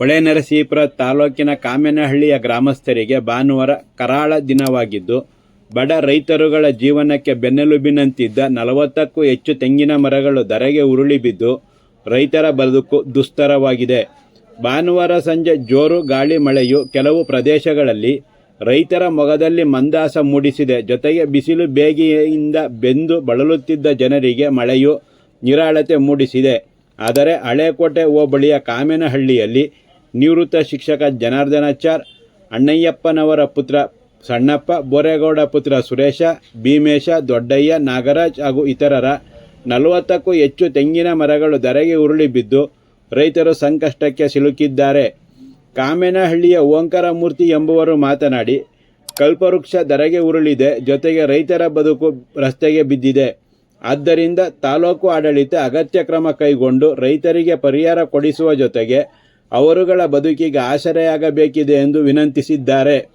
ಹೊಳೆನರಸೀಪುರ ತಾಲೂಕಿನ ಕಾಮೇನಹಳ್ಳಿಯ ಗ್ರಾಮಸ್ಥರಿಗೆ ಭಾನುವಾರ ಕರಾಳ ದಿನವಾಗಿದ್ದು, ಬಡ ರೈತರುಗಳ ಜೀವನಕ್ಕೆ ಬೆನ್ನೆಲುಬಿನಂತಿದ್ದ ನಲವತ್ತಕ್ಕೂ ಹೆಚ್ಚು ತೆಂಗಿನ ಮರಗಳು ಧರೆಗೆ ಉರುಳಿ ಬಿದ್ದು, ರೈತರ ಬದುಕು ದುಸ್ತರವಾಗಿದೆ. ಭಾನುವಾರ ಸಂಜೆ ಜೋರು ಗಾಳಿ ಮಳೆಯು ಕೆಲವು ಪ್ರದೇಶಗಳಲ್ಲಿ ರೈತರ ಮೊಗದಲ್ಲಿ ಮಂದಾಸ ಮೂಡಿಸಿದೆ. ಜೊತೆಗೆ ಬಿಸಿಲು ಬೇಗೆಯಿಂದ ಬೆಂದು ಬಳಲುತ್ತಿದ್ದ ಜನರಿಗೆ ಮಳೆಯು ನಿರಾಳತೆ ಮೂಡಿಸಿದೆ. ಆದರೆ ಹಳೆಕೋಟೆ ಹೋಬಳಿಯ ಕಾಮೇನಹಳ್ಳಿಯಲ್ಲಿ ನಿವೃತ್ತ ಶಿಕ್ಷಕ ಜನಾರ್ದನಾಚಾರ್ ಅಣ್ಣಯ್ಯಪ್ಪನವರ ಪುತ್ರ ಸಣ್ಣಪ್ಪ, ಬೋರೇಗೌಡ ಪುತ್ರ ಸುರೇಶ, ಭೀಮೇಶ, ದೊಡ್ಡಯ್ಯ, ನಾಗರಾಜ್ ಹಾಗೂ ಇತರರ ನಲವತ್ತಕ್ಕೂ ಹೆಚ್ಚು ತೆಂಗಿನ ಮರಗಳು ಧರೆಗೆ ಉರುಳಿ ಬಿದ್ದು ರೈತರು ಸಂಕಷ್ಟಕ್ಕೆ ಸಿಲುಕಿದ್ದಾರೆ. ಕಾಮೇನಹಳ್ಳಿಯ ಓಂಕಾರ ಮೂರ್ತಿ ಎಂಬುವರು ಮಾತನಾಡಿ, ಕಲ್ಪವೃಕ್ಷ ಧರೆಗೆ ಉರುಳಿದೆ, ಜೊತೆಗೆ ರೈತರ ಬದುಕು ರಸ್ತೆಗೆ ಬಿದ್ದಿದೆ. ಆದ್ದರಿಂದ ತಾಲೂಕು ಆಡಳಿತ ಅಗತ್ಯ ಕ್ರಮ ಕೈಗೊಂಡು ರೈತರಿಗೆ ಪರಿಹಾರ ಕೊಡಿಸುವ ಜೊತೆಗೆ ಅವರುಗಳ ಬದುಕಿಗೆ ಆಸರೆಯಾಗಬೇಕಿದೆ ಎಂದು ವಿನಂತಿಸಿದ್ದಾರೆ.